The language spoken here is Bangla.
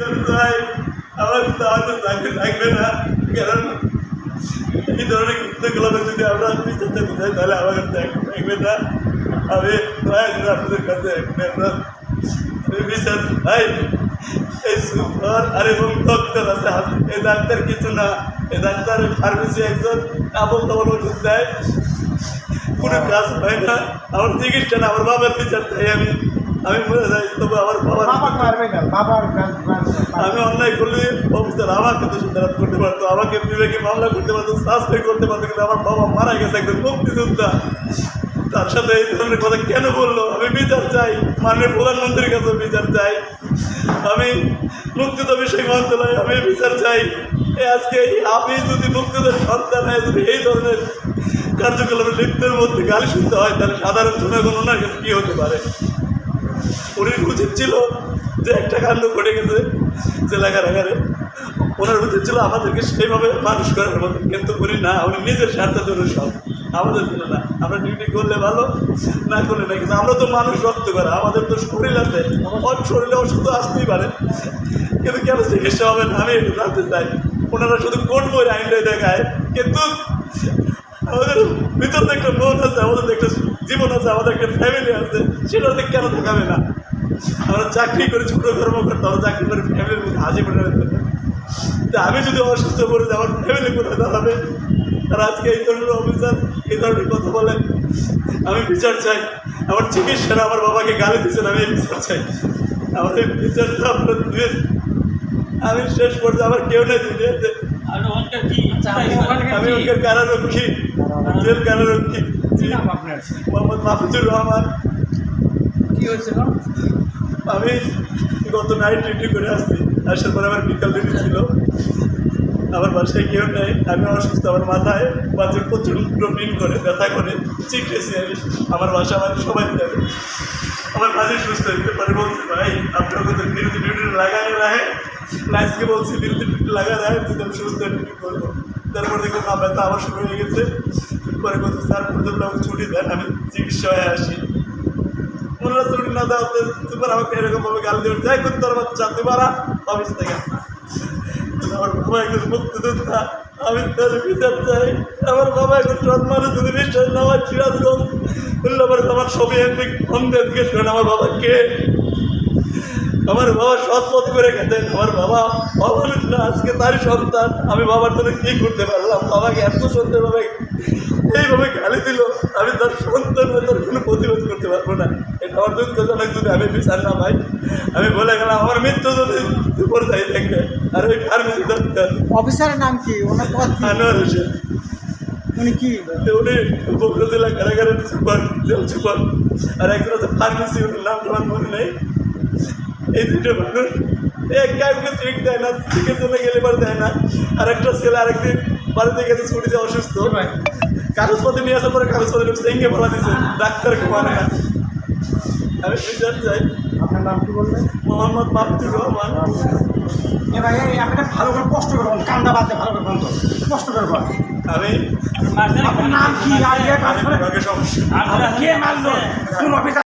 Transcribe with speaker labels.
Speaker 1: চাই আমার তাহলে চাকরি থাকবে না কারণ এই ধরনের কৃত্যকলাপে যদি আমরা বিচার দিতে চাই তাহলে আমাদের থাকবে না আমি করে আপনাদের কাছে একটা অনুরোধ, আমি বিচার চাই এই সুপার আর এবং ডক্টর আছে। এই ডাক্তার কিছু না এই ডাক্তার ফার্মেসি একজন আবল তাবল ওষুধ দেয় কোনো কাজ হয় না আমার চিকিৎসা না আমার বাবার বিচার চাই আমি আমি মরে যাই তবে আমার
Speaker 2: বাবা পারবে না বাবার
Speaker 1: আমি অন্যায় করলে অফিসার আমাকে তো সুন্দরাত করতে পারতো আমাকে বিবেকে মামলা করতে পারতো সাসপেন্ড করতে পারতো কিন্তু আমার বাবা মারা গেছে একজন মুক্তিযোদ্ধা। তার সাথে এই ধরনের কথা কেন বলল? আমি বিচার চাই মাননীয় প্রধানমন্ত্রীর কাছে বিচার চাই। আমি মুক্তিযোদ্ধা বিষয় মন্ত্রণালয় আমি বিচার চাই। আজকে আপনি যদি মুক্তিযোদ্ধার সন্তান হয়ে যদি এই ধরনের কার্যকলাপে লিপ্তের মধ্যে গালি শুনতে হয় তাহলে সাধারণ জনগণ ওনার কাছে কী হতে পারে? উনি উচিত ছিল যে একটা কাণ্ড ঘটে গেছে জেলা কারাগারে। ওনার উচিত ছিল আমাদেরকে সেইভাবে মানুষ করার মতো, কিন্তু উনি না, উনি নিজের স্বার্থের জন্য সব। আমাদের জন্য না। আমরা ডিউটি করলে ভালো, না করলে না কিন্তু আমরা তো মানুষ রক্ত করা। আমাদের তো শরীর আছে। ওর শরীরে তো আসতেই পারে। কিন্তু কেন চিকিৎসা হবে না? আমি একটু জানতে চাই। ওনারা শুধু কোন বই আইনটাই দেখায়? কিন্তু আমাদের ভিতর তো একটা মন আছে, আমাদের একটা জীবন আছে আমাদের একটা ফ্যামিলি আছে সেটাতে কেন দেখাবে না? আমরা চাকরি করে ছোট কর্মকর্তা আমরা চাকরি করে ফ্যামিলির মধ্যে হাজি করে তা আমি যদি অসুস্থ পড়ে যাই আমার ফ্যামিলি কোথায় দাঁড়াবে? আর আজকে এই ধরনের অফিসার এই ধরনের কথা বলে। আমি বিচার চাই। আমার চিকিৎসারা আমার বাবাকে গালি দিচ্ছেন আমি এই বিচার চাই। আমার এই বিচারটা আপনার আমি শেষ পর্যায়ে আমার কেউ নেই
Speaker 3: ওখানকার
Speaker 1: আমি ওকে কারারক্ষী। জেল কারারক্ষী।
Speaker 2: কি নাম আপনার?
Speaker 1: মোহাম্মদ মাহফুজুর রহমান।
Speaker 2: কি হয়েছিল?
Speaker 1: আমি গত নাইট ডিউটি করে আসছি। আসার পর আমার বিকাল ডিউটি ছিল। আমার বাসায় কেউ নেই। আমি অসুস্থ। আমার মাথায় বাজে প্রচুর পিন করে ব্যথা করে। চিকেছি আমি। আমার বাসা আমার সবাই যাবে আমার মাঝে সুস্থ হইতে পারে বলছে, ভাই আপনার কথা বিরতি ডিউটি লাগানো রাহে লাইসকে বলছি, বিরতি ডিউটি লাগা রাহে তুই তো সুস্থ ডিউটি করব। তারপর দেখো মা ব্যথা আবার শুরু হয়ে গেছে। পরে বলছে, স্যার, প্রথম আমাকে ছুটি দেন, আমি চিকিৎসা হয়ে আসি। ওনারা ছুটি না দেওয়াতে তোমার আমাকে এরকমভাবে গাল দিয়ে যাই করতে পারব জানতে পারা অফিস থেকে। আমার বাবা একজন মুক্তিযোদ্ধা, আমি তার বিচার চাই। আমার বাবা একজন সন্মানে যদি বিশ্বাস না হয় সিরাজগঞ্জ। আমার আমার ছবি অন্ধের জিজ্ঞেস করেন আমার বাবা কে? আমার বাবা সৎ পথ করে গেছেন। আমার বাবা অমানুষ না আজকে তারই সন্তান। আমি বাবার জন্য কী করতে পারলাম? বাবাকে এত সুন্দরভাবে এইভাবে গালি দিল। আমি তার সন্তান তার কোনো প্রতিরোধ করতে পারব না। এটা আমার দুঃখজনক যদি আমি বিচার না পাই আমি বলে গেলাম আমার মৃত্যু যদি উপর যাই দেখবে আর ওই ফার্মেসি
Speaker 2: অফিসারের নাম কি? ওনার
Speaker 1: আনোয়ার হোসেন।
Speaker 2: উনি কি?
Speaker 1: উনি বগুড়া জেলা কারাগারের সুপার জেল সুপার আর একজন আছে ফার্মেসি নাম আমার মনে নেই? এই দুটো মানুষ এক কাউকে চেক দেয় না চেকের জন্য গেলে পরে দেয় না আর একটা ছেলে আরেকদিন বাড়িতে গেছে ছুটিতে অসুস্থ। কাগজপত্র নিয়ে আসার পরে কাগজপত্র ভেঙে ফেলা দিচ্ছে ডাক্তারকে মানে না। আমি বিচার চাই
Speaker 2: আপনার নাম কি বললেন?
Speaker 1: মোহাম্মদ মাহমুদুর রহমান।
Speaker 2: এ ভাই আপনি ভালো করে কষ্ট করে বলুন কান্দা বাদে ভালো করে কষ্ট করে আপনার নাম কি? আর ইয়ে কে? মারলো? কোন অফিসার।